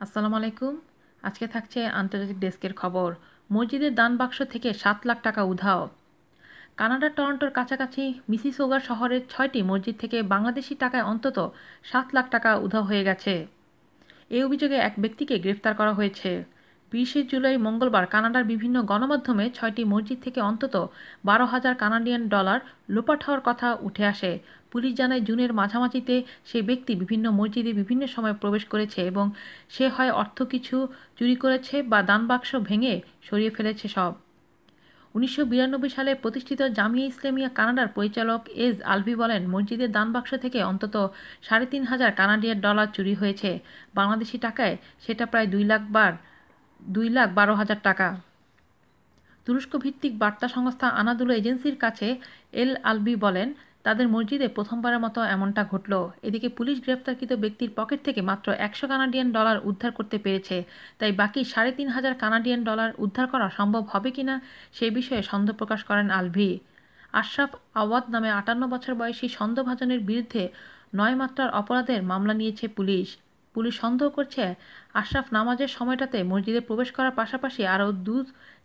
আসসালামু আলাইকুম। আজকে থাকছে আন্তর্জাতিক ডেস্কের খবর। মসজিদের দান বাক্স থেকে সাত লাখ টাকা উধাও। কানাডার টরন্টোর কাছাকাছি মিসিসোগা শহরের ছয়টি মসজিদ থেকে বাংলাদেশি টাকায় অন্তত সাত লাখ টাকা উধাও হয়ে গেছে। এই অভিযোগে এক ব্যক্তিকে গ্রেফতার করা হয়েছে। বিশে জুলাই মঙ্গলবার কানাডার বিভিন্ন গণমাধ্যমে ছয়টি মসজিদ থেকে অন্তত বারো হাজার কানাডিয়ান ডলার লোপাট হওয়ার কথা উঠে আসে। পুলিশ জানায়, জুনের মাঝামাঝিতে সেই ব্যক্তি বিভিন্ন মসজিদে বিভিন্ন সময় প্রবেশ করেছে এবং সে হয় অর্থ কিছু চুরি করেছে বা দানবাক্স ভেঙে সরিয়ে ফেলেছে সব। উনিশশো বিরানব্বই সালে প্রতিষ্ঠিত জামিয়া ইসলামিয়া কানাডার পরিচালক এজ আলভি বলেন, মসজিদের দানবাক্স থেকে অন্তত সাড়ে তিন হাজার কানাডিয়ান ডলার চুরি হয়েছে। বাংলাদেশি টাকায় সেটা প্রায় দুই লাখ বার দুই লাখ বারো হাজার টাকা। তুরস্ক ভিত্তিক বার্তা সংস্থা আনাদুল এজেন্সির কাছে এল আলবি বলেন, তাদের মসজিদে প্রথমবারের মতো এমনটা ঘটল। এদিকে পুলিশ গ্রেফতারকৃত ব্যক্তির পকেট থেকে মাত্র একশো কানাডিয়ান ডলার উদ্ধার করতে পেরেছে। তাই বাকি সাড়ে তিন হাজার কানাডিয়ান ডলার উদ্ধার করা সম্ভব হবে কিনা সে বিষয়ে সন্দেহ প্রকাশ করেন আলভি। আশরাফ আওয়াদ নামে আটান্ন বছর বয়সী সন্দেহভাজনের বিরুদ্ধে নয় মাত্রার অপরাধের মামলা নিয়েছে পুলিশ। পুলিশ সন্দেহ করছে, আশরাফ নামাজের সময়টাতে মসজিদে প্রবেশ করার পাশাপাশি আরও দু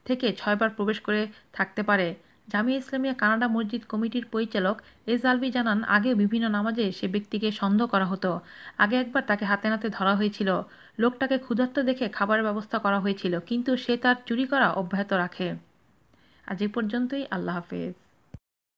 থেকে ছয়বার প্রবেশ করে থাকতে পারে। জামিয়া ইসলামিয়া কানাডা মসজিদ কমিটির পরিচালক এজ আলবি জানান আগেও বিভিন্ন নামাজে সে ব্যক্তিকে সন্দেহ করা হতো। আগে একবার তাকে হাতে নাতে ধরা হয়েছিল। লোকটাকে ক্ষুধার্ত দেখে খাবারের ব্যবস্থা করা হয়েছিল, কিন্তু সে তার চুরি করা অব্যাহত রাখে। আজ এ পর্যন্তই, আল্লাহ হাফেজ।